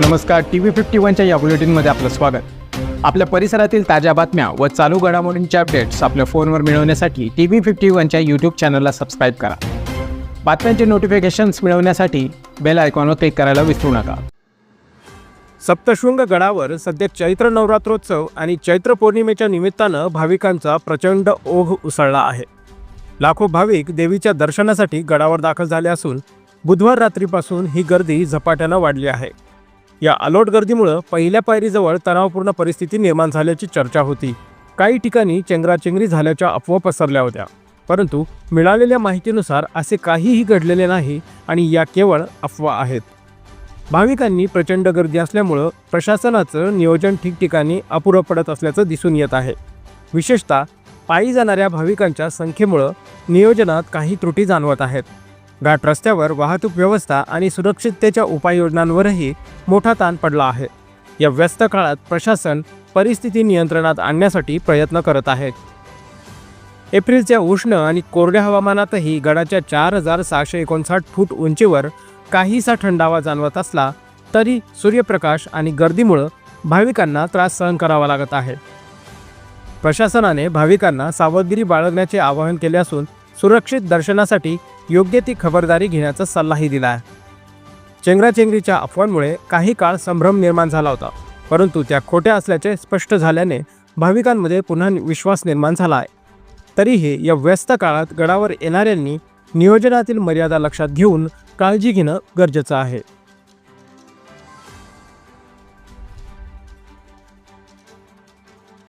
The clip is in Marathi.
नमस्कार टी व्ही फिफ्टी वनच्या या बुलेटिनमध्ये आपलं स्वागत. आपल्या परिसरातील ताज्या बातम्या व चालू घडामोडींचे अपडेट्स आपल्या फोनवर मिळवण्यासाठी टी व्ही फिफ्टी वनच्या यूट्यूब चॅनलला सबस्क्राईब करा. बातम्यांचे नोटिफिकेशन्स मिळवण्यासाठी बेल आयकॉनवर क्लिक करायला विसरू नका. सप्तशृंग गडावर सध्या चैत्र नवरात्रोत्सव आणि चैत्र पौर्णिमेच्या निमित्तानं भाविकांचा प्रचंड ओघ उसळला आहे. लाखो भाविक देवीच्या दर्शनासाठी गडावर दाखल झाले असून बुधवार रात्रीपासून ही गर्दी झपाट्यानं वाढली आहे. या अलोट गर्दीमुळं पहिल्या पायरीजवळ तणावपूर्ण परिस्थिती निर्माण झाल्याची चर्चा होती. काही ठिकाणी चेंगराचेंगरी झाल्याच्या अफवा पसरल्या होत्या. परंतु मिळालेल्या माहितीनुसार असे काहीही घडलेले नाही आणि या केवळ अफवा आहेत. भाविकांनी प्रचंड गर्दी असल्यामुळं प्रशासनाचं नियोजन ठिकठिकाणी अपुरं पडत असल्याचं दिसून येत आहे. विशेषतः पायी जाणाऱ्या भाविकांच्या संख्येमुळं नियोजनात काही त्रुटी जाणवत आहेत. घाट रस्त्यावर वाहतूक व्यवस्था आणि सुरक्षिततेच्या उपाययोजनांवरही मोठा ताण पडला आहे. या व्यस्त काळात प्रशासन परिस्थिती नियंत्रणात आणण्यासाठी प्रयत्न करत आहे. एप्रिलच्या उष्ण आणि कोरड्या हवामानातही गडाच्या चार हजार सहाशे एकोणसाठ फूट उंचीवर काहीसा थंडावा जाणवत असला तरी सूर्यप्रकाश आणि गर्दीमुळं भाविकांना त्रास सहन करावा लागत आहे. प्रशासनाने भाविकांना सावधगिरी बाळगण्याचे आवाहन केले असून सुरक्षित दर्शनासाठी योग्य ती खबरदारी घेण्याचा सल्लाही दिला आहे. चेंगराचेंगरीच्या अफवांमुळे काही काळ संभ्रम निर्माण झाला होता परंतु त्या खोट्या असल्याचे स्पष्ट झाल्याने भाविकांमध्ये पुन्हा विश्वास निर्माण झाला आहे. तरीही या व्यस्त काळात गडावर येणाऱ्यांनी नियोजनातील मर्यादा लक्षात घेऊन काळजी घेणं गरजेचं आहे.